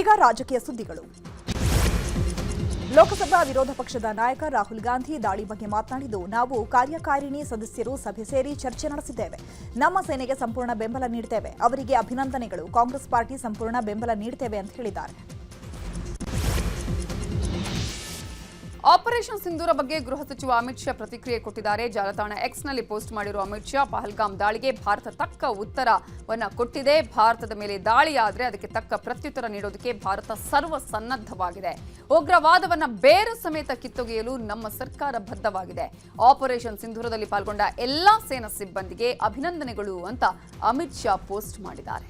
ಈಗ ರಾಜಕೀಯ ಸುದ್ದಿಗಳು. ಲೋಕಸಭಾ ವಿರೋಧ ಪಕ್ಷದ ನಾಯಕ ರಾಹುಲ್ ಗಾಂಧಿ ದಾಳಿ ಬಗ್ಗೆ ಮಾತನಾಡಿದ್ದು, ನಾವು ಕಾರ್ಯಕಾರಿಣಿ ಸದಸ್ಯರು ಸಭೆ ಸೇರಿ ಚರ್ಚೆ ನಡೆಸಿದ್ದೇವೆ. ನಮ್ಮ ಸೇನೆಗೆ ಸಂಪೂರ್ಣ ಬೆಂಬಲ ನೀಡುತ್ತೇವೆ ಅವರಿಗೆ ಅಭಿನಂದನೆಗಳು. ಕಾಂಗ್ರೆಸ್ ಪಾರ್ಟಿ ಸಂಪೂರ್ಣ ಬೆಂಬಲ ನೀಡುತ್ತೇವೆ ಅಂತ ಹೇಳಿದ್ದಾರೆ. ಆಪರೇಷನ್ ಸಿಂಧೂರ ಬಗ್ಗೆ ಗೃಹ ಸಚಿವ ಅಮಿತ್ ಶಾ ಪ್ರತಿಕ್ರಿಯೆ ಕೊಟ್ಟಿದ್ದಾರೆ. ಜಾಲತಾಣ ಎಕ್ಸ್ನಲ್ಲಿ ಪೋಸ್ಟ್ ಮಾಡಿರುವ ಅಮಿತ್ ಶಾ, ಪಹಲ್ಗಾಮ್ ದಾಳಿಗೆ ಭಾರತ ತಕ್ಕ ಉತ್ತರವನ್ನ ಕೊಟ್ಟಿದೆ. ಭಾರತದ ಮೇಲೆ ದಾಳಿಯಾದರೆ ಅದಕ್ಕೆ ತಕ್ಕ ಪ್ರತ್ಯುತ್ತರ ನೀಡೋದಕ್ಕೆ ಭಾರತ ಸರ್ವ ಸನ್ನದ್ಧವಾಗಿದೆ ಉಗ್ರವಾದವನ್ನ ಬೇರು ಸಮೇತ ಕಿತ್ತೊಗೆಯಲು ನಮ್ಮ ಸರ್ಕಾರ ಬದ್ಧವಾಗಿದೆ. ಆಪರೇಷನ್ ಸಿಂಧೂರದಲ್ಲಿ ಪಾಲ್ಗೊಂಡ ಎಲ್ಲಾ ಸೇನಾ ಸಿಬ್ಬಂದಿಗೆ ಅಭಿನಂದನೆಗಳು ಅಂತ ಅಮಿತ್ ಶಾ ಪೋಸ್ಟ್ ಮಾಡಿದ್ದಾರೆ.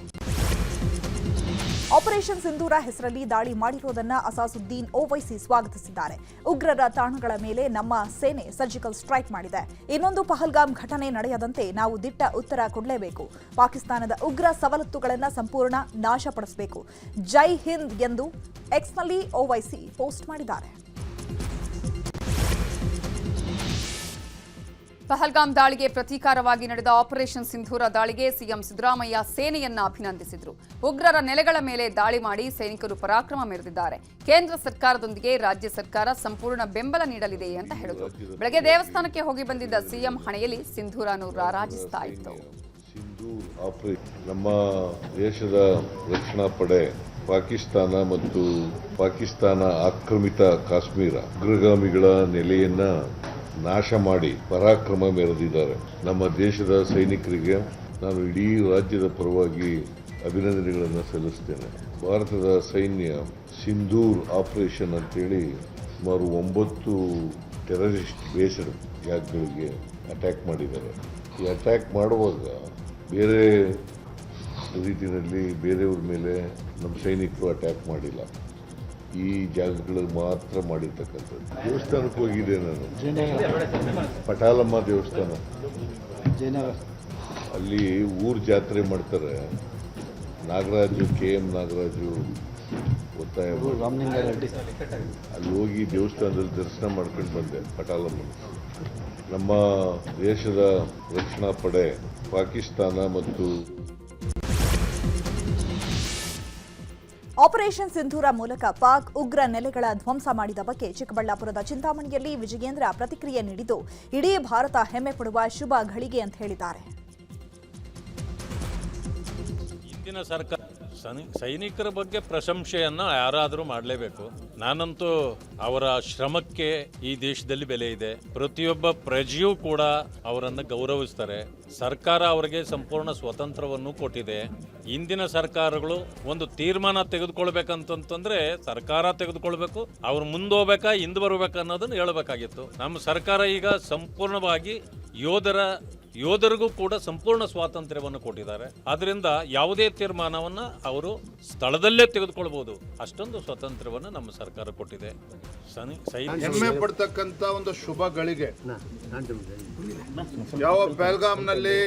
ಆಪರೇಷನ್ ಸಿಂಧೂರ ಹೆಸರಲ್ಲಿ ದಾಳಿ ಮಾಡಿರುವುದನ್ನು ಅಸಾಸುದ್ದೀನ್ ಓವೈಸಿ ಸ್ವಾಗತಿಸಿದ್ದಾರೆ. ಉಗ್ರರ ತಾಣಗಳ ಮೇಲೆ ನಮ್ಮ ಸೇನೆ ಸರ್ಜಿಕಲ್ ಸ್ಟ್ರೈಕ್ ಮಾಡಿದೆ. ಇನ್ನೊಂದು ಪಹಲ್ಗಾಮ್ ಘಟನೆ ನಡೆಯದಂತೆ ನಾವು ದಿಟ್ಟ ಉತ್ತರ ಕೊಡಲೇಬೇಕು. ಪಾಕಿಸ್ತಾನದ ಉಗ್ರ ಸವಲತ್ತುಗಳನ್ನು ಸಂಪೂರ್ಣ ನಾಶಪಡಿಸಬೇಕು. ಜೈ ಹಿಂದ್ ಎಂದು ಎಕ್ಸ್ನಲ್ಲಿ ಓವೈಸಿ ಪೋಸ್ಟ್ ಮಾಡಿದ್ದಾರೆ. ಪಹಲ್ಗಾಮ್ ದಾಳಿಗೆ ಪ್ರತೀಕಾರವಾಗಿ ನಡೆದ ಆಪರೇಷನ್ ಸಿಂಧೂರ ದಾಳಿಗೆ ಸಿಎಂ ಸಿದ್ದರಾಮಯ್ಯ ಸೇನೆಯನ್ನ ಅಭಿನಂದಿಸಿದರು. ಉಗ್ರರ ನೆಲೆಗಳ ಮೇಲೆ ದಾಳಿ ಮಾಡಿ ಸೈನಿಕರು ಪರಾಕ್ರಮ ಮೆರೆದಿದ್ದಾರೆ. ಕೇಂದ್ರ ಸರ್ಕಾರದೊಂದಿಗೆ ರಾಜ್ಯ ಸರ್ಕಾರ ಸಂಪೂರ್ಣ ಬೆಂಬಲ ನೀಡಲಿದೆ ಅಂತ ಹೇಳಿದರು. ಬೆಳಗ್ಗೆ ದೇವಸ್ಥಾನಕ್ಕೆ ಹೋಗಿ ಬಂದಿದ್ದ ಸಿಎಂ ಹಣೆಯಲ್ಲಿ ಸಿಂಧೂರನ್ನು ರಾರಾಜಿಸ್ತಾ ಇತ್ತು. ನಮ್ಮ ದೇಶದ ರಕ್ಷಣಾ ಪಡೆ ಪಾಕಿಸ್ತಾನ ಮತ್ತು ಪಾಕಿಸ್ತಾನ ಆಕ್ರಮಿತ ಕಾಶ್ಮೀರ ಉಗ್ರಗಾಮಿಗಳ ನೆಲೆಯನ್ನ ನಾಶ ಮಾಡಿ ಪರಾಕ್ರಮ ಮೆರೆದಿದ್ದಾರೆ. ನಮ್ಮ ದೇಶದ ಸೈನಿಕರಿಗೆ ನಾನು ಇಡೀ ರಾಜ್ಯದ ಪರವಾಗಿ ಅಭಿನಂದನೆಗಳನ್ನು ಸಲ್ಲಿಸ್ತೇನೆ. ಭಾರತದ ಸೈನ್ಯ ಸಿಂಧೂರ್ ಆಪರೇಷನ್ ಅಂತೇಳಿ ಸುಮಾರು ಒಂಬತ್ತು ಟೆರರಿಸ್ಟ್ ಬೇಸ್ಡ್ ಜಾಗಗಳಿಗೆ ಅಟ್ಯಾಕ್ ಮಾಡಿದ್ದಾರೆ. ಈ ಅಟ್ಯಾಕ್ ಮಾಡುವಾಗ ಬೇರೆ ರೀತಿಯಲ್ಲಿ ಬೇರೆಯವ್ರ ಮೇಲೆ ನಮ್ಮ ಸೈನಿಕರು ಅಟ್ಯಾಕ್ ಮಾಡಿಲ್ಲ. ಈ ಜಾಗಗಳಲ್ಲಿ ಮಾತ್ರ ಮಾಡಿರ್ತಕ್ಕಂಥದ್ದು. ದೇವಸ್ಥಾನಕ್ಕೆ ಹೋಗಿದೆ ನಾನು. ಪಟಾಲಮ್ಮ ದೇವಸ್ಥಾನ. ಅಲ್ಲಿ ಊರು ಜಾತ್ರೆ ಮಾಡ್ತಾರೆ. ನಾಗರಾಜು, ಕೆ ಎಂ ನಾಗರಾಜು, ಒತ್ತಾಯ ಅಲ್ಲಿ ಹೋಗಿ ದೇವಸ್ಥಾನದಲ್ಲಿ ದರ್ಶನ ಮಾಡ್ಕೊಂಡು ಬಂದೆ ಪಟಾಲಮ್ಮ. ನಮ್ಮ ದೇಶದ ರಕ್ಷಣಾ ಪಡೆ ಪಾಕಿಸ್ತಾನ ಮತ್ತು ಆಪರೇಷನ್ ಸಿಂಧೂರ ಮೂಲಕ ಪಾಕ್ ಉಗ್ರ ನೆಲೆಗಳ ಧ್ವಂಸ ಮಾಡಿದ ಬಗ್ಗೆ ಚಿಕ್ಕಬಳ್ಳಾಪುರದ ಚಿಂತಾಮಣಿಯಲ್ಲಿ ವಿಜಯೇಂದ್ರ ಪ್ರತಿಕ್ರಿಯೆ ನೀಡಿದ್ದು, ಇಡೀ ಭಾರತ ಹೆಮ್ಮೆ ಪಡುವ ಶುಭ ಘಳಿಗೆ ಅಂತ ಹೇಳಿದ್ದಾರೆ. ಸೈನಿಕರ ಬಗ್ಗೆ ಪ್ರಶಂಸೆಯನ್ನು ಯಾರಾದರೂ ಮಾಡಲೇಬೇಕು. ನಾನಂತೂ ಅವರ ಶ್ರಮಕ್ಕೆ ಈ ದೇಶದಲ್ಲಿ ಬೆಲೆ ಇದೆ. ಪ್ರತಿಯೊಬ್ಬ ಪ್ರಜೆಯೂ ಕೂಡ ಅವರನ್ನು ಗೌರವಿಸ್ತಾರೆ. ಸರ್ಕಾರ ಅವರಿಗೆ ಸಂಪೂರ್ಣ ಸ್ವತಂತ್ರವನ್ನು ಕೊಟ್ಟಿದೆ. ಇಂದಿನ ಸರ್ಕಾರಗಳು ಒಂದು ತೀರ್ಮಾನ ತೆಗೆದುಕೊಳ್ಬೇಕಂತಂತಂದ್ರೆ ಸರ್ಕಾರ ತೆಗೆದುಕೊಳ್ಬೇಕು, ಅವ್ರು ಮುಂದೋಗ್ಬೇಕಾ, ಹಿಂದೆ ಬರ್ಬೇಕು ಅನ್ನೋದನ್ನು ಹೇಳಬೇಕಾಗಿತ್ತು. ನಮ್ಮ ಸರ್ಕಾರ ಈಗ ಸಂಪೂರ್ಣವಾಗಿ ಯೋಧರ ಯೋಧರಿಗೂ ಕೂಡ ಸಂಪೂರ್ಣ ಸ್ವಾತಂತ್ರ್ಯವನ್ನು ಕೊಟ್ಟಿದ್ದಾರೆ. ಆದ್ದರಿಂದ ಯಾವುದೇ ತೀರ್ಮಾನವನ್ನು ಅವರು ಸ್ಥಳದಲ್ಲೇ ತೆಗೆದುಕೊಳ್ಬಹುದು ಅಷ್ಟೊಂದು ಸ್ವಾತಂತ್ರ್ಯವನ್ನು ನಮ್ಮ ಸರ್ಕಾರ ಕೊಟ್ಟಿದೆ. ಹೆಮ್ಮೆ ಪಡ್ತಕ್ಕಂತ ಒಂದು ಶುಭ ಗಳಿಗೆ. ಯಾವ ಪೆಲ್ಗಾಮ್ನಲ್ಲಿ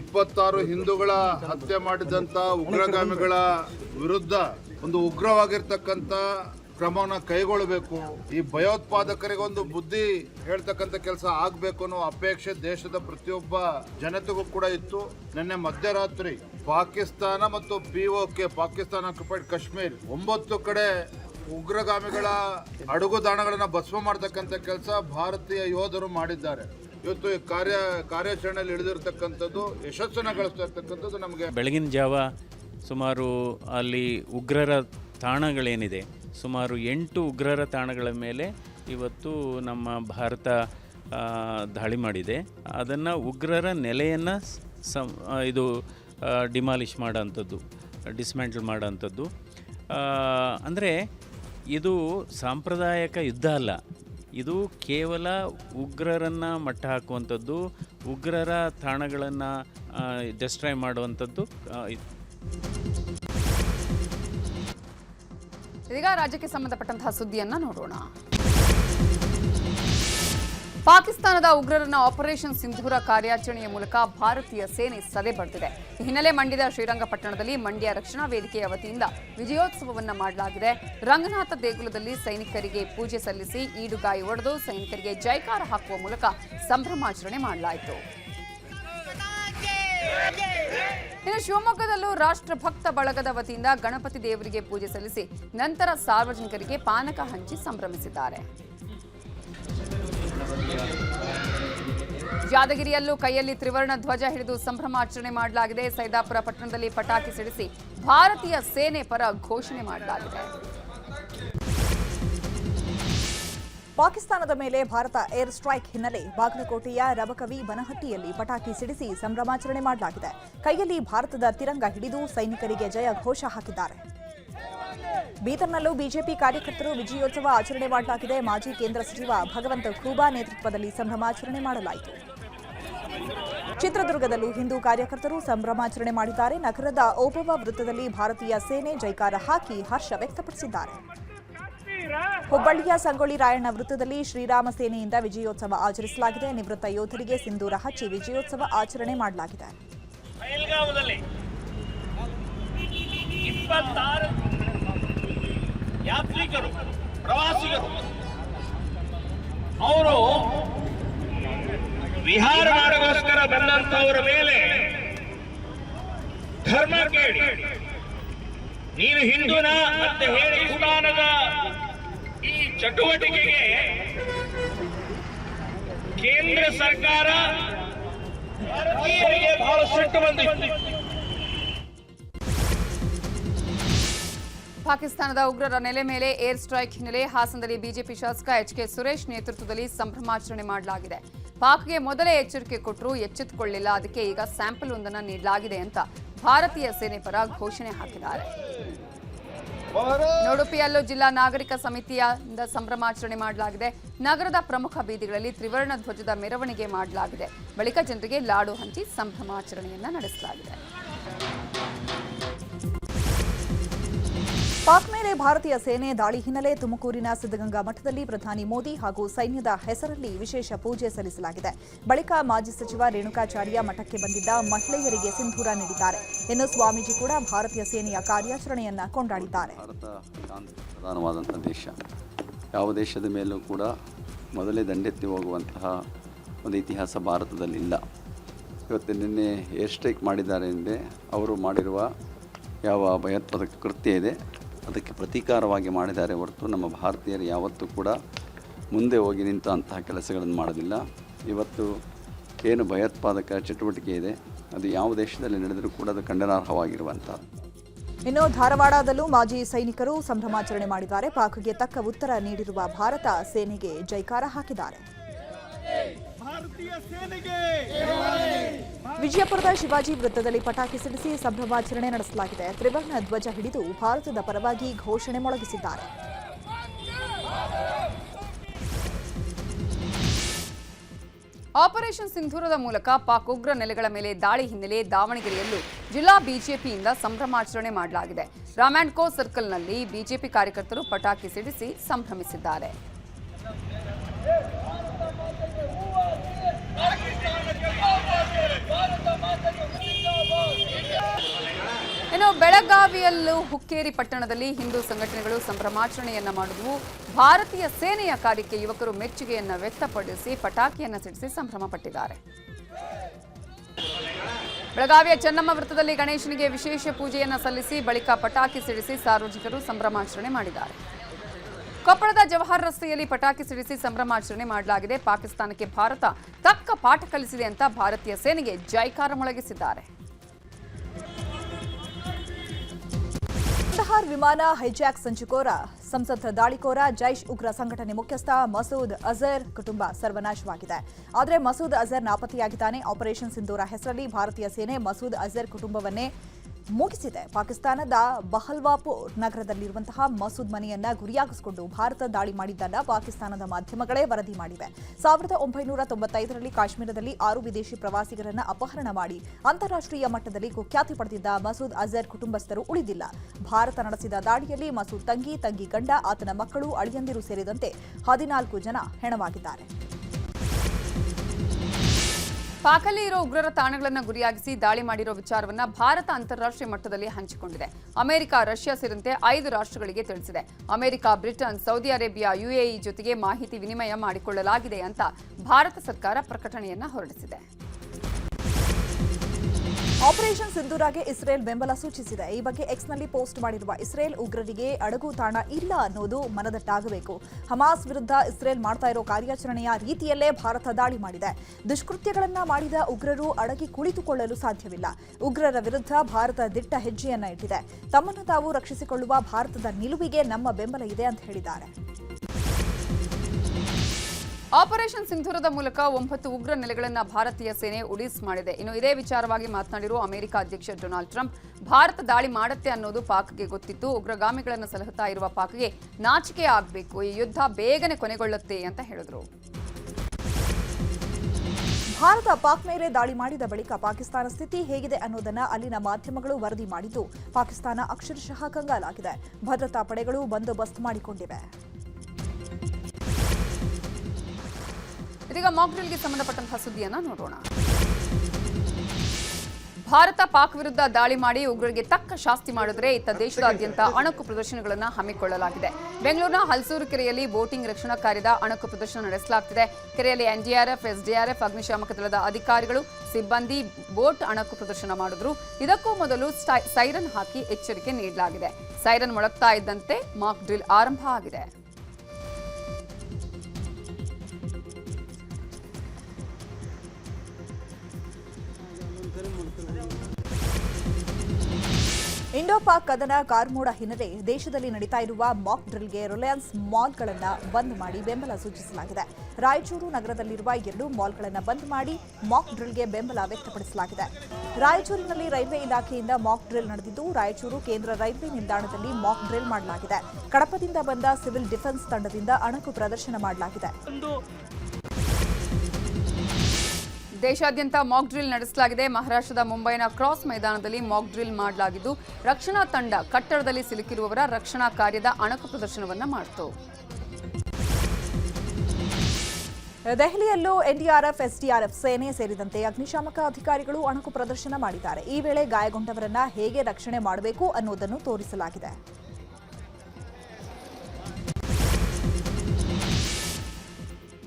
ಇಪ್ಪತ್ತಾರು ಹಿಂದೂಗಳ ಹತ್ಯೆ ಮಾಡಿದಂತ ಉಗ್ರಗಾಮಿಗಳ ವಿರುದ್ಧ ಒಂದು ಉಗ್ರವಾಗಿರ್ತಕ್ಕಂತ ಕ್ರಮವನ್ನ ಕೈಗೊಳ್ಳಬೇಕು. ಈ ಭಯೋತ್ಪಾದಕರಿಗೊಂದು ಬುದ್ಧಿ ಹೇಳ್ತಕ್ಕಂಥ ಕೆಲಸ ಆಗಬೇಕು ಅನ್ನೋ ಅಪೇಕ್ಷೆ ದೇಶದ ಪ್ರತಿಯೊಬ್ಬ ಜನತೆಗೂ ಕೂಡ ಇತ್ತು. ನಿನ್ನೆ ಮಧ್ಯರಾತ್ರಿ ಪಾಕಿಸ್ತಾನ ಮತ್ತು ಪಿಒಕೆ ಪಾಕಿಸ್ತಾನ ಆಕ್ಯುಪೈಡ್ ಕಾಶ್ಮೀರ್ ಒಂಬತ್ತು ಕಡೆ ಉಗ್ರಗಾಮಿಗಳ ಅಡುಗುದಾಣಗಳನ್ನ ಭಸ್ಮ ಮಾಡತಕ್ಕಂಥ ಕೆಲಸ ಭಾರತೀಯ ಯೋಧರು ಮಾಡಿದ್ದಾರೆ. ಇವತ್ತು ಕಾರ್ಯ, ಕಾರ್ಯಾಚರಣೆಯಲ್ಲಿ ಇಳಿದಿರ್ತಕ್ಕಂಥದ್ದು, ಯಶಸ್ಸನ್ನು ಗಳಿಸ್ತಾ ಇರ್ತಕ್ಕಂಥದ್ದು ನಮಗೆ ಬೆಳಗಿನ ಜಾವ ಸುಮಾರು ಅಲ್ಲಿ ಉಗ್ರರ ತಾಣಗಳೇನಿದೆ ಸುಮಾರು ಎಂಟು ಉಗ್ರರ ತಾಣಗಳ ಮೇಲೆ ಇವತ್ತು ನಮ್ಮ ಭಾರತ ದಾಳಿ ಮಾಡಿದೆ. ಅದನ್ನು ಉಗ್ರರ ನೆಲೆಯನ್ನು ಸಂ ಇದು ಡಿಮಾಲಿಷ್ ಮಾಡೋಂಥದ್ದು ಡಿಸ್ಮ್ಯಾಂಟಲ್ ಮಾಡೋಂಥದ್ದು ಅಂದರೆ ಇದು ಸಾಂಪ್ರದಾಯಿಕ ಯುದ್ಧ ಅಲ್ಲ. ಇದು ಕೇವಲ ಉಗ್ರರನ್ನು ಮಟ್ಟ ಹಾಕುವಂಥದ್ದು ಉಗ್ರರ ತಾಣಗಳನ್ನು ಡೆಸ್ಟ್ರಾಯ್ ಮಾಡುವಂಥದ್ದು ಇದೀಗ ರಾಜ್ಯಕ್ಕೆ ಸಂಬಂಧಪಟ್ಟಂತಹ ಸುದ್ದಿಯನ್ನ ನೋಡೋಣ. ಪಾಕಿಸ್ತಾನದ ಉಗ್ರರನ್ನ ಆಪರೇಷನ್ ಸಿಂಧೂರ ಕಾರ್ಯಾಚರಣೆಯ ಮೂಲಕ ಭಾರತೀಯ ಸೇನೆ ಸದೆ ಬಡಿದಿದೆ. ಈ ಹಿನ್ನೆಲೆ ಮಂಡ್ಯದ ಶ್ರೀರಂಗಪಟ್ಟಣದಲ್ಲಿ ಮಂಡ್ಯ ರಕ್ಷಣಾ ವೇದಿಕೆಯ ವತಿಯಿಂದ ವಿಜಯೋತ್ಸವವನ್ನು ಮಾಡಲಾಗಿದೆ. ರಂಗನಾಥ ದೇಗುಲದಲ್ಲಿ ಸೈನಿಕರಿಗೆ ಪೂಜೆ ಸಲ್ಲಿಸಿ ಈಡುಗಾಯಿ ಒಡೆದು ಸೈನಿಕರಿಗೆ ಜೈಕಾರ ಹಾಕುವ ಮೂಲಕ ಸಂಭ್ರಮಾಚರಣೆ ಮಾಡಲಾಯಿತು. ಇನ್ನು ಶಿವಮೊಗ್ಗದಲ್ಲೂ ರಾಷ್ಟ್ರಭಕ್ತ ಬಳಗದ ವತಿಯಿಂದ ಗಣಪತಿ ದೇವರಿಗೆ ಪೂಜೆ ಸಲ್ಲಿಸಿ ನಂತರ ಸಾರ್ವಜನಿಕರಿಗೆ ಪಾನಕ ಹಂಚಿ ಸಂಭ್ರಮಿಸಿದ್ದಾರೆ. ಯಾದಗಿರಿಯಲ್ಲೂ ಕೈಯಲ್ಲಿ ತ್ರಿವರ್ಣ ಧ್ವಜ ಹಿಡಿದು ಸಂಭ್ರಮಾಚರಣೆ ಮಾಡಲಾಗಿದೆ. ಸೈದಾಪುರ ಪಟ್ಟಣದಲ್ಲಿ ಪಟಾಕಿ ಸಿಡಿಸಿ ಭಾರತೀಯ ಸೇನೆ ಪರ ಘೋಷಣೆ ಮಾಡಲಾಗಿದೆ. ಪಾಕಿಸ್ತಾನದ ಮೇಲೆ ಭಾರತ ಏರ್ ಸ್ಟ್ರೈಕ್ ಹಿನ್ನೆಲೆ ಬಾಗಲಕೋಟೆಯ ರಬಕವಿ ಬನಹಟ್ಟಿಯಲ್ಲಿ ಪಟಾಕಿ ಸಿಡಿಸಿ ಸಂಭ್ರಮಾಚರಣೆ ಮಾಡಲಾಗಿದೆ. ಕೈಯಲ್ಲಿ ಭಾರತದ ತಿರಂಗ ಹಿಡಿದು ಸೈನಿಕರಿಗೆ ಜಯ ಘೋಷ ಹಾಕಿದ್ದಾರೆ. ಬೀದರ್ನಲ್ಲೂ ಬಿಜೆಪಿ ಕಾರ್ಯಕರ್ತರು ವಿಜಯೋತ್ಸವ ಆಚರಣೆ ಮಾಡಲಾಗಿದೆ. ಮಾಜಿ ಕೇಂದ್ರ ಸಚಿವ ಭಗವಂತ ಖೂಬಾ ನೇತೃತ್ವದಲ್ಲಿ ಸಂಭ್ರಮಾಚರಣೆ ಮಾಡಲಾಯಿತು. ಚಿತ್ರದುರ್ಗದಲ್ಲೂ ಹಿಂದೂ ಕಾರ್ಯಕರ್ತರು ಸಂಭ್ರಮಾಚರಣೆ ಮಾಡಿದ್ದಾರೆ. ನಗರದ ಓಬವ್ವ ವೃತ್ತದಲ್ಲಿ ಭಾರತೀಯ ಸೇನೆ ಜೈಕಾರ ಹಾಕಿ ಹರ್ಷ ವ್ಯಕ್ತಪಡಿಸಿದ್ದಾರೆ. ಹುಬ್ಬಳ್ಳಿಯ ಸಂಗೊಳ್ಳಿ ರಾಯಣ್ಣ ವೃತ್ತದಲ್ಲಿ ಶ್ರೀರಾಮ ಸೇನೆಯಿಂದ ವಿಜಯೋತ್ಸವ ಆಚರಿಸಲಾಗಿದೆ. ನಿವೃತ್ತ ಯೋಧರಿಗೆ ಸಿಂಧೂರ ಹಚ್ಚಿ ವಿಜಯೋತ್ಸವ ಆಚರಣೆ ಮಾಡಲಾಗಿದೆ. ಯಾತ್ರಿಕರು, ಪ್ರವಾಸಿಗರು, ಅವರು ವಿಹಾರ ಮಾಡೋಗೋಸ್ಕರ ಬಂದಂತವರ ಮೇಲೆ ಧರ್ಮ ಕೇಳಿ. ನೀನು ಹಿಂದೂನ? ಮತ್ತೆ ಹೇಳಿ ಚಟುವಟಿಕೆಗೆ ಕೇಂದ್ರ ಸರ್ಕಾರ ಭಾರತೀಯರಿಗೆ ಬಹಳ ಸಿಟ್ಟು ಬಂದಿತ್ತು ಪಾಕಿಸ್ತಾನದ ಉಗ್ರರ ನೆಲೆ ಮೇಲೆ ಏರ್ ಸ್ಟ್ರೈಕ್ ಹಿನ್ನೆಲೆ ಹಾಸನದಲ್ಲಿ ಬಿಜೆಪಿ ಶಾಸಕ ಎಚ್ ಕೆ ಸುರೇಶ್ ನೇತೃತ್ವದಲ್ಲಿ ಸಂಭ್ರಮಾಚರಣೆ ಮಾಡಲಾಗಿದೆ. ಪಾಕ್ಗೆ ಮೊದಲೇ ಎಚ್ಚರಿಕೆ ಕೊಟ್ಟರೂ ಎಚ್ಚೆತ್ತುಕೊಳ್ಳಿಲ್ಲ ಅದಕ್ಕೆ ಈಗ ಸ್ಯಾಂಪಲ್ ಒಂದನ್ನು ನೀಡಲಾಗಿದೆ ಅಂತ ಭಾರತೀಯ ಸೇನೆ ಪರ ಘೋಷಣೆ ಹಾಕಿದ್ದಾರೆ. ನೋಡುಪಿಯಲ್ಲೂ ಜಿಲ್ಲಾ ನಾಗರಿಕ ಸಮಿತಿಯಿಂದ ಸಂಭ್ರಮಾಚರಣೆ ಮಾಡಲಾಗಿದೆ. ನಗರದ ಪ್ರಮುಖ ಬೀದಿಗಳಲ್ಲಿ ತ್ರಿವರ್ಣ ಧ್ವಜದ ಮೆರವಣಿಗೆ ಮಾಡಲಾಗಿದೆ. ಬಳಿಕ ಜನರಿಗೆ ಲಾಡು ಹಂಚಿ ಸಂಭ್ರಮಾಚರಣೆಯನ್ನ ನಡೆಸಲಾಗಿದೆ. ಪಾಕ್ ಮೇಲೆ ಭಾರತೀಯ ಸೇನೆ ದಾಳಿ ಹಿನ್ನೆಲೆ ತುಮಕೂರಿನ ಸಿದ್ದಗಂಗಾ ಮಠದಲ್ಲಿ ಪ್ರಧಾನಿ ಮೋದಿ ಹಾಗೂ ಸೈನ್ಯದ ಹೆಸರಲ್ಲಿ ವಿಶೇಷ ಪೂಜೆ ಸಲ್ಲಿಸಲಾಗಿದೆ. ಬಳಿಕ ಮಾಜಿ ಸಚಿವ ರೇಣುಕಾಚಾರ್ಯ ಮಠಕ್ಕೆ ಬಂದಿದ್ದ ಮಹಿಳೆಯರಿಗೆ ಸಿಂಧೂರ ನೀಡಿದ್ದಾರೆ. ಇನ್ನು ಸ್ವಾಮೀಜಿ ಕೂಡ ಭಾರತೀಯ ಸೇನೆಯ ಕಾರ್ಯಾಚರಣೆಯನ್ನ ಕೊಂಡಾಡಿದ್ದಾರೆ. ಪ್ರಧಾನವಾದಂಥ ದೇಶ. ಯಾವ ದೇಶದ ಮೇಲೂ ಕೂಡ ಮೊದಲೇ ದಂಡೆತ್ತಿ ಹೋಗುವಂತಹ ಒಂದು ಇತಿಹಾಸ ಭಾರತದಲ್ಲಿ ಇಲ್ಲ. ಇವತ್ತು ನಿನ್ನೆ ಏರ್ ಸ್ಟ್ರೈಕ್ ಮಾಡಿದ್ದಾರೆ ಎಂದೇ ಅವರು ಮಾಡಿರುವ ಯಾವ ಭಯೋತ್ಪಾದಕ ಕೃತ್ಯ ಇದೆ. ಅದಕ್ಕೆ ಪ್ರತೀಕಾರವಾಗಿ ಮಾಡಿದ್ದಾರೆ ಹೊರತು ನಮ್ಮ ಭಾರತೀಯರು ಯಾವತ್ತೂ ಕೂಡ ಮುಂದೆ ಹೋಗಿ ನಿಂತು ಅಂತಹ ಕೆಲಸಗಳನ್ನು ಮಾಡೋದಿಲ್ಲ. ಇವತ್ತು ಏನು ಭಯೋತ್ಪಾದಕ ಚಟುವಟಿಕೆ ಇದೆ, ಅದು ಯಾವ ದೇಶದಲ್ಲಿ ನಡೆದರೂ ಕೂಡ ಅದು ಖಂಡನಾರ್ಹವಾಗಿರುವಂಥದ್ದು. ಇನ್ನು ಧಾರವಾಡದಲ್ಲೂ ಮಾಜಿ ಸೈನಿಕರು ಸಂಭ್ರಮಾಚರಣೆ ಮಾಡಿದ್ದಾರೆ. ಪಾಕ್ಗೆ ತಕ್ಕ ಉತ್ತರ ನೀಡಿರುವ ಭಾರತ ಸೇನೆಗೆ ಜೈಕಾರ ಹಾಕಿದ್ದಾರೆ. ವಿಜಯಪುರದ ಶಿವಾಜಿ ವೃತ್ತದಲ್ಲಿ ಪಟಾಕಿ ಸಿಡಿಸಿ ಸಂಭ್ರಮಾಚರಣೆ ನಡೆಸಲಾಗಿದೆ. ತ್ರಿವರ್ಣ ಧ್ವಜ ಹಿಡಿದು ಭಾರತದ ಪರವಾಗಿ ಘೋಷಣೆ ಮೊಳಗಿಸಿದ್ದಾರೆ. ಆಪರೇಷನ್ ಸಿಂಧೂರದ ಮೂಲಕ ಪಾಕ್ ಉಗ್ರ ನೆಲೆಗಳ ಮೇಲೆ ದಾಳಿ ಹಿನ್ನೆಲೆ ದಾವಣಗೆರೆಯಲ್ಲೂ ಜಿಲ್ಲಾ ಬಿಜೆಪಿಯಿಂದ ಸಂಭ್ರಮಾಚರಣೆ ಮಾಡಲಾಗಿದೆ. ರಾಮ್ಯಾಂಡ್ಕೋ ಸರ್ಕಲ್ನಲ್ಲಿ ಬಿಜೆಪಿ ಕಾರ್ಯಕರ್ತರು ಪಟಾಕಿ ಸಿಡಿಸಿ ಸಂಭ್ರಮಿಸಿದ್ದಾರೆ. ಇನ್ನು ಬೆಳಗಾವಿಯಲ್ಲೂ ಹುಕ್ಕೇರಿ ಪಟ್ಟಣದಲ್ಲಿ ಹಿಂದೂ ಸಂಘಟನೆಗಳು ಸಂಭ್ರಮಾಚರಣೆಯನ್ನ ಮಾಡಿದವು. ಭಾರತೀಯ ಸೇನೆಯ ಕಾರ್ಯಕ್ಕೆ ಯುವಕರು ಮೆಚ್ಚುಗೆಯನ್ನ ವ್ಯಕ್ತಪಡಿಸಿ ಪಟಾಕಿಯನ್ನ ಸಿಡಿಸಿ ಸಂಭ್ರಮ ಪಟ್ಟಿದ್ದಾರೆ. ಬೆಳಗಾವಿಯ ಚೆನ್ನಮ್ಮ ವೃತ್ತದಲ್ಲಿ ಗಣೇಶನಿಗೆ ವಿಶೇಷ ಪೂಜೆಯನ್ನ ಸಲ್ಲಿಸಿ ಬಳಿಕ ಪಟಾಕಿ ಸಿಡಿಸಿ ಸಾರ್ವಜನಿಕರು ಸಂಭ್ರಮಾಚರಣೆ ಮಾಡಿದ್ದಾರೆ. ಕೊಪ್ಪಳದ ಜವಾಹರ್ ರಸ್ತೆಯಲ್ಲಿ ಪಟಾಕಿ ಸಿಡಿಸಿ ಸಂಭ್ರಮಾಚರಣೆ ಮಾಡಲಾಗಿದೆ. ಪಾಕಿಸ್ತಾನಕ್ಕೆ ಭಾರತ ತಕ್ಕ ಪಾಠ ಕಲಿಸಿದೆ ಅಂತ ಭಾರತೀಯ ಸೇನೆಗೆ ಜೈಕಾರ ಮೊಳಗಿಸಿದ್ದಾರೆ ಕಂದಹಾರ್ ವಿಮಾನ ಹೈಜಾಕ್ ಸಂಚುಕೋರ, ಸಂಸತ್ ದಾಳಿಕೋರ, ಜೈಷ್ ಉಗ್ರ ಸಂಘಟನೆ ಮುಖ್ಯಸ್ಥ ಮಸೂದ್ ಅಜರ್ ಕುಟುಂಬ ಸರ್ವನಾಶವಾಗಿದೆ. ಆದರೆ ಮಸೂದ್ ಅಜರ್ ನಾಪತ್ತೆಯಾಗಿದ್ದಾನೆ ಆಪರೇಷನ್ ಸಿಂಧೂರ ಹೆಸರಲ್ಲಿ ಭಾರತೀಯ ಸೇನೆ ಮಸೂದ್ ಅಜರ್ ಕುಟುಂಬವನ್ನೇ ಮುಗಿಸಿದೆ. ಪಾಕಿಸ್ತಾನದ ಬಹಲ್ವಾಪುರ್ ನಗರದಲ್ಲಿರುವಂತಹ ಮಸೂದ್ ಮನೆಯನ್ನ ಗುರಿಯಾಗಿಸಿಕೊಂಡು ಭಾರತ ದಾಳಿ ಮಾಡಿದ್ದನ್ನ ಪಾಕಿಸ್ತಾನದ ಮಾಧ್ಯಮಗಳೇ ವರದಿ ಮಾಡಿವೆ. ಸಾವಿರದ ಒಂಬೈನೂರ ತೊಂಬತ್ತೈದರಲ್ಲಿ ಕಾಶ್ಮೀರದಲ್ಲಿ ಆರು ವಿದೇಶಿ ಪ್ರವಾಸಿಗರನ್ನ ಅಪಹರಣ ಮಾಡಿ ಅಂತಾರಾಷ್ಟ್ರೀಯ ಮಟ್ಟದಲ್ಲಿ ಕುಖ್ಯಾತಿ ಪಡೆದಿದ್ದ ಮಸೂದ್ ಅಜರ್ ಕುಟುಂಬಸ್ಥರು ಉಳಿದಿಲ್ಲ. ಭಾರತ ನಡೆಸಿದ ದಾಳಿಯಲ್ಲಿ ಮಸೂದ್ ತಂಗಿ ತಂಗಿ ಗಂಡ, ಆತನ ಮಕ್ಕಳು, ಅಳಿಯಂದಿರು ಸೇರಿದಂತೆ ಹದಿನಾಲ್ಕು ಜನ ಹೆಣವಾಗಿದ್ದಾರೆ. ಪಾಕಲ್ಲಿ ಇರೋ ಉಗ್ರರ ತಾಣಗಳನ್ನು ಗುರಿಯಾಗಿಸಿ ದಾಳಿ ಮಾಡಿರೋ ವಿಚಾರವನ್ನ ಭಾರತ ಅಂತಾರಾಷ್ಟ್ರೀಯ ಮಟ್ಟದಲ್ಲಿ ಹಂಚಿಕೊಂಡಿದೆ. ಅಮೆರಿಕ, ರಷ್ಯಾ ಸೇರಿದಂತೆ ಐದು ರಾಷ್ಟ್ರಗಳಿಗೆ ತಿಳಿಸಿದೆ. America, Britain, Saudi Arabia, UAE ಜೊತೆಗೆ ಮಾಹಿತಿ ವಿನಿಮಯ ಮಾಡಿಕೊಳ್ಳಲಾಗಿದೆ ಅಂತ ಭಾರತ ಸರ್ಕಾರ ಪ್ರಕಟಣೆಯನ್ನ ಹೊರಡಿಸಿದೆ. ಆಪರೇಷನ್ ಸಿಂಧೂರಾಗೆ ಇಸ್ರೇಲ್ ಬೆಂಬಲ ಸೂಚಿಸಿದೆ. ಈ ಬಗ್ಗೆ ಎಕ್ಸ್ನಲ್ಲಿ ಪೋಸ್ಟ್ ಮಾಡಿರುವ ಇಸ್ರೇಲ್ ಉಗ್ರರಿಗೆ ಅಡಗು ತಾಣ ಇಲ್ಲ ಅನ್ನೋದು ಮನದಟ್ಟಾಗಬೇಕು. ಹಮಾಸ್ ವಿರುದ್ಧ ಇಸ್ರೇಲ್ ಮಾಡ್ತಾ ಇರೋ ಕಾರ್ಯಾಚರಣೆಯ ರೀತಿಯಲ್ಲೇ ಭಾರತ ದಾಳಿ ಮಾಡಿದೆ. ದುಷ್ಕೃತ್ಯಗಳನ್ನ ಮಾಡಿದ ಉಗ್ರರು ಅಡಗಿ ಕುಳಿತುಕೊಳ್ಳಲು ಸಾಧ್ಯವಿಲ್ಲ. ಉಗ್ರರ ವಿರುದ್ಧ ಭಾರತ ದಿಟ್ಟ ಹೆಜ್ಜೆಯನ್ನ ಇಟ್ಟಿದೆ. ತಮ್ಮನ್ನು ತಾವು ರಕ್ಷಿಸಿಕೊಳ್ಳುವ ಭಾರತದ ನಿಲುವಿಗೆ ನಮ್ಮ ಬೆಂಬಲ ಇದೆ ಅಂತ ಹೇಳಿದ್ದಾರೆ. ಆಪರೇಷನ್ ಸಿಂಧೂರದ ಮೂಲಕ ಒಂಬತ್ತು ಉಗ್ರ ನೆಲೆಗಳನ್ನ ಭಾರತೀಯ ಸೇನೆ ಉಡೀಸ್ ಮಾಡಿದೆ. ಇನ್ನು ಇದೇ ವಿಚಾರವಾಗಿ ಮಾತನಾಡಿರುವ ಅಮೆರಿಕ ಅಧ್ಯಕ್ಷ ಡೊನಾಲ್ಡ್ ಟ್ರಂಪ್, ಭಾರತ ದಾಳಿ ಮಾಡುತ್ತೆ ಅನ್ನೋದು ಪಾಕ್ಗೆ ಗೊತ್ತಿತ್ತು. ಉಗ್ರಗಾಮಿಗಳನ್ನು ಸಲಹುತ್ತಾ ಇರುವ ಪಾಕ್ಗೆ ನಾಚಿಕೆ ಆಗಬೇಕು. ಈ ಯುದ್ಧ ಬೇಗನೆ ಕೊನೆಗೊಳ್ಳುತ್ತೆ ಅಂತ ಹೇಳಿದ್ರು. ಭಾರತ ಪಾಕ್ ಮೇಲೆ ದಾಳಿ ಮಾಡಿದ ಬಳಿಕ ಪಾಕಿಸ್ತಾನ ಸ್ಥಿತಿ ಹೇಗಿದೆ ಅನ್ನೋದನ್ನ ಅಲ್ಲಿನ ಮಾಧ್ಯಮಗಳು ವರದಿ ಮಾಡಿದ್ದು ಪಾಕಿಸ್ತಾನ ಅಕ್ಷರಶಃ ಕಂಗಾಲಾಗಿದೆ. ಭದ್ರತಾ ಪಡೆಗಳು ಬಂದೋಬಸ್ತ್ ಮಾಡಿಕೊಂಡಿವೆ. ಇದೀಗ ಮಾಕ್ಡ್ರಿಲ್ಗೆ ಸಂಬಂಧಪಟ್ಟಂತಹ ಸುದ್ದಿಯನ್ನ ನೋಡೋಣ. ಭಾರತ ಪಾಕ್ ವಿರುದ್ಧ ದಾಳಿ ಮಾಡಿ ಉಗ್ರರಿಗೆ ತಕ್ಕ ಶಾಸ್ತಿ ಮಾಡಿದರೆ ಇತ್ತ ದೇಶದಾದ್ಯಂತ ಅಣಕು ಪ್ರದರ್ಶನಗಳನ್ನು ಹಮ್ಮಿಕೊಳ್ಳಲಾಗಿದೆ. ಬೆಂಗಳೂರಿನ ಹಲಸೂರು ಕೆರೆಯಲ್ಲಿ ಬೋಟಿಂಗ್ ರಕ್ಷಣಾ ಕಾರ್ಯದ ಅಣಕು ಪ್ರದರ್ಶನ ನಡೆಸಲಾಗುತ್ತಿದೆ ಕೆರೆಯಲ್ಲಿ ಎನ್ಡಿಆರ್ಎಫ್ ಎಸ್ಡಿಆರ್ಎಫ್ ಅಗ್ನಿಶಾಮಕ ದಳದ ಅಧಿಕಾರಿಗಳು, ಸಿಬ್ಬಂದಿ ಬೋಟ್ ಅಣಕು ಪ್ರದರ್ಶನ ಮಾಡಿದ್ರು. ಇದಕ್ಕೂ ಮೊದಲು ಸೈರನ್ ಹಾಕಿ ಎಚ್ಚರಿಕೆ ನೀಡಲಾಗಿದೆ. ಸೈರನ್ ಮೊಳಗ್ತಾ ಇದ್ದಂತೆ ಮಾಕ್ ಡ್ರಿಲ್ ಆರಂಭ ಆಗಿದೆ. ಇಂಡೋ ಪಾಕ್ ಕದನ ಕಾರ್ಮೋಡ ಹಿನ್ನೆಲೆ ದೇಶದಲ್ಲಿ ನಡೀತಾ ಇರುವ ಮಾಕ್ ಡ್ರಿಲ್ಗೆ ರಿಲಯನ್ಸ್ ಮಾಲ್ಗಳನ್ನು ಬಂದ್ ಮಾಡಿ ಬೆಂಬಲ ಸೂಚಿಸಲಾಗಿದೆ. ರಾಯಚೂರು ನಗರದಲ್ಲಿರುವ ಎರಡು ಮಾಲ್ಗಳನ್ನು ಬಂದ್ ಮಾಡಿ ಮಾಕ್ ಡ್ರಿಲ್ಗೆ ಬೆಂಬಲ ವ್ಯಕ್ತಪಡಿಸಲಾಗಿದೆ. ರಾಯಚೂರಿನಲ್ಲಿ ರೈಲ್ವೆ ಇಲಾಖೆಯಿಂದ ಮಾಕ್ ಡ್ರಿಲ್ ನಡೆದಿದ್ದು, ರಾಯಚೂರು ಕೇಂದ್ರ ರೈಲ್ವೆ ನಿಲ್ದಾಣದಲ್ಲಿ ಮಾಕ್ ಡ್ರಿಲ್ ಮಾಡಲಾಗಿದೆ. ಕಡಪದಿಂದ ಬಂದ ಸಿವಿಲ್ ಡಿಫೆನ್ಸ್ ತಂಡದಿಂದ ಅಣಕು ಪ್ರದರ್ಶನ ಮಾಡಲಾಗಿದೆ. ದೇಶಾದ್ಯಂತ ಮಾಕ್ ಡ್ರಿಲ್ ನಡೆಸಲಾಗಿದೆ. ಮಹಾರಾಷ್ಟ್ರದ ಮುಂಬೈನ ಕ್ರಾಸ್ ಮೈದಾನದಲ್ಲಿ ಮಾಕ್ ಡ್ರಿಲ್ ಮಾಡಲಾಗಿದ್ದು, ರಕ್ಷಣಾ ತಂಡ ಕಟ್ಟಡದಲ್ಲಿ ಸಿಲುಕಿರುವವರ ರಕ್ಷಣಾ ಕಾರ್ಯದ ಅಣಕು ಪ್ರದರ್ಶನವನ್ನು ಮಾಡಿತು. ದೆಹಲಿಯಲ್ಲೂ ಎನ್ಡಿಆರ್ಎಫ್, ಎಸ್ಡಿಆರ್ಎಫ್ ಸೇನೆ ಸೇರಿದಂತೆ ಅಗ್ನಿಶಾಮಕ ಅಧಿಕಾರಿಗಳು ಅಣಕು ಪ್ರದರ್ಶನ ಮಾಡಿದ್ದಾರೆ. ಈ ವೇಳೆ ಗಾಯಗೊಂಡವರನ್ನ ಹೇಗೆ ರಕ್ಷಣೆ ಮಾಡಬೇಕು ಅನ್ನೋದನ್ನು ತೋರಿಸಲಾಗಿದೆ.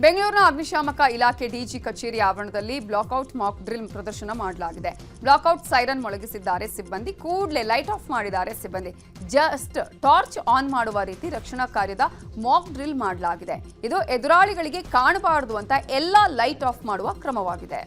ಬೆಂಗಳೂರಿನ ಅಗ್ನಿಶಾಮಕ ಇಲಾಖೆ ಡಿಜಿ ಕಚೇರಿ ಆವರಣದಲ್ಲಿ ಬ್ಲಾಕ್ಔಟ್ ಮಾಕ್ ಡ್ರಿಲ್ ಪ್ರದರ್ಶನ ಮಾಡಲಾಗಿದೆ. ಬ್ಲಾಕ್ಔಟ್ ಸೈರನ್ ಮೊಳಗಿಸಿದ್ದಾರೆ ಸಿಬ್ಬಂದಿ. ಕೂಡಲೇ ಲೈಟ್ ಆಫ್ ಮಾಡಿದ್ದಾರೆ ಸಿಬ್ಬಂದಿ. ಜಸ್ಟ್ ಟಾರ್ಚ್ ಆನ್ ಮಾಡುವ ರೀತಿ ರಕ್ಷಣಾ ಕಾರ್ಯದ ಮಾಕ್ ಡ್ರಿಲ್ ಮಾಡಲಾಗಿದೆ. ಇದು ಎದುರಾಳಿಗಳಿಗೆ ಕಾಣಬಾರದು ಅಂತ ಎಲ್ಲ ಲೈಟ್ ಆಫ್ ಮಾಡುವ ಕ್ರಮವಾಗಿದೆ.